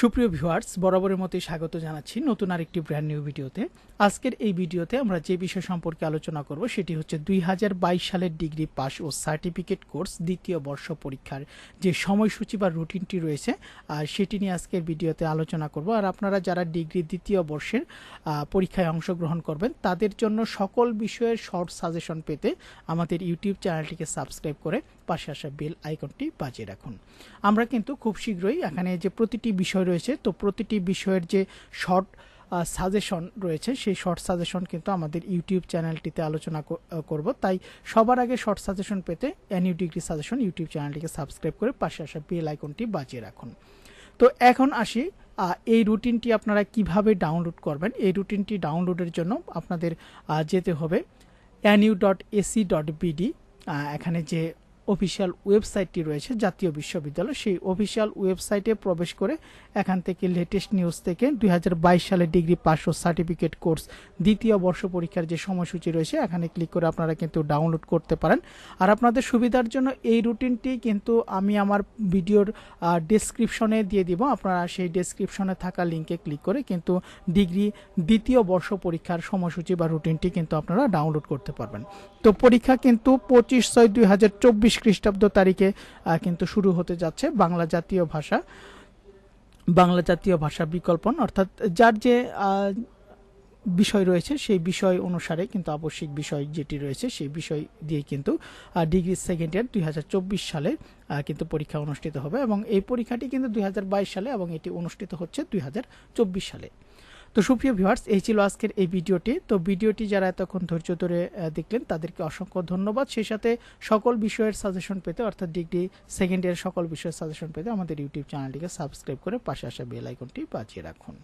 সুপ্রিয় ভিউয়ার্স, বরাবরের মতোই স্বাগত জানাচ্ছি নতুন আরেকটি ব্র্যান্ড নিউ ভিডিওতে। আজকের এই ভিডিওতে আমরা যে বিষয় সম্পর্কে আলোচনা করব সেটি হচ্ছে দুই হাজার বাইশ সালের ডিগ্রি পাস ও সার্টিফিকেট কোর্স দ্বিতীয় বর্ষ পরীক্ষার যে সময়সূচি বা রুটিনটি রয়েছে সেটি নিয়ে আজকের ভিডিওতে আলোচনা করব। আর আপনারা যারা ডিগ্রি দ্বিতীয় বর্ষের পরীক্ষায় অংশগ্রহণ করবেন, তাদের জন্য সকল বিষয়ের শর্ট সাজেশন পেতে আমাদের ইউটিউব চ্যানেলটিকে সাবস্ক্রাইব করে পাশে আসা বেল আইকনটি বাজিয়ে রাখুন। আমরা কিন্তু খুব শীঘ্রই এখানে যে প্রতিটি বিষয় রয়েছে। তো প্রতিটি বিষয়ের যে শর্ট সাজেশন রয়েছে, সেই শর্ট সাজেশন কিন্তু আমাদের ইউটিউব চ্যানেলটিতে আলোচনা কর- করব। তাই সবার আগে শর্ট সাজেশন পেতে এনইউ ডিগ্রি সাজেশন ইউটিউব চ্যানেলটিকে সাবস্ক্রাইব করে পাশে আসা বেল আইকনটি বাজিয়ে রাখুন। তো এখন আসি এই রুটিনটি আপনারা কীভাবে ডাউনলোড করবেন? এই রুটিনটি ডাউনলোডের জন্য আপনাদের যেতে হবে NU dot AC dot BD এখানে যে অফিসিয়াল ওয়েবসাইটটি রয়েছে, জাতীয় বিশ্ববিদ্যালয়। সেই অফিসিয়াল ওয়েবসাইটে প্রবেশ করে এখান থেকে লেটেস্ট নিউজ থেকে দুই হাজার বাইশ সালে ডিগ্রি পাস ও সার্টিফিকেট কোর্স দ্বিতীয় বর্ষ পরীক্ষার যে সময়সূচি রয়েছে, এখানে ক্লিক করে আপনারা কিন্তু ডাউনলোড করতে পারেন। আর আপনাদের সুবিধার জন্য এই রুটিনটি কিন্তু আমি আমার ভিডিওর ডেসক্রিপশনে দিয়ে দিব। আপনারা সেই ডেসক্রিপশনে থাকা লিঙ্কে ক্লিক করে কিন্তু ডিগ্রি দ্বিতীয় বর্ষ পরীক্ষার সময়সূচি বা রুটিনটি কিন্তু আপনারা ডাউনলোড করতে পারবেন। তো পরীক্ষা কিন্তু পঁচিশ ছয় দুই হাজার চব্বিশ খ্রিস্টাব্দ তারিখে কিন্তু শুরু হতে যাচ্ছে বাংলা জাতীয় ভাষা, বাংলা জাতীয় ভাষা বিকল্পন। অর্থাৎ যার যে বিষয় রয়েছে, সেই বিষয় অনুসারে কিন্তু আবশ্যিক বিষয় যেটি রয়েছে, সেই বিষয় দিয়ে কিন্তু ডিগ্রি সেকেন্ড ইয়ার দুই হাজার চব্বিশ সালে কিন্তু পরীক্ষা অনুষ্ঠিত হবে এবং এই পরীক্ষাটি কিন্তু দুই হাজার বাইশ সালে এবং এটি অনুষ্ঠিত হচ্ছে দুই হাজার চব্বিশ সালে। তো সুপ্রিয় ভিউয়ার্স, এই ছিল আজকের এই ভিডিওটি। তো ভিডিওটি যারা এতক্ষণ ধৈর্য ধরে দেখলেন, তাদেরকে অসংখ্য ধন্যবাদ। সেই সাথে সকল বিষয়ের সাজেশন পেতে, অর্থাৎ ডিগ্রি সেকেন্ড ইয়ার সকল বিষয়ের সাজেশন পেতে আমাদের ইউটিউব চ্যানেলটিকে সাবস্ক্রাইব করে পাশে আসা বেল আইকনটি বাজিয়ে রাখুন।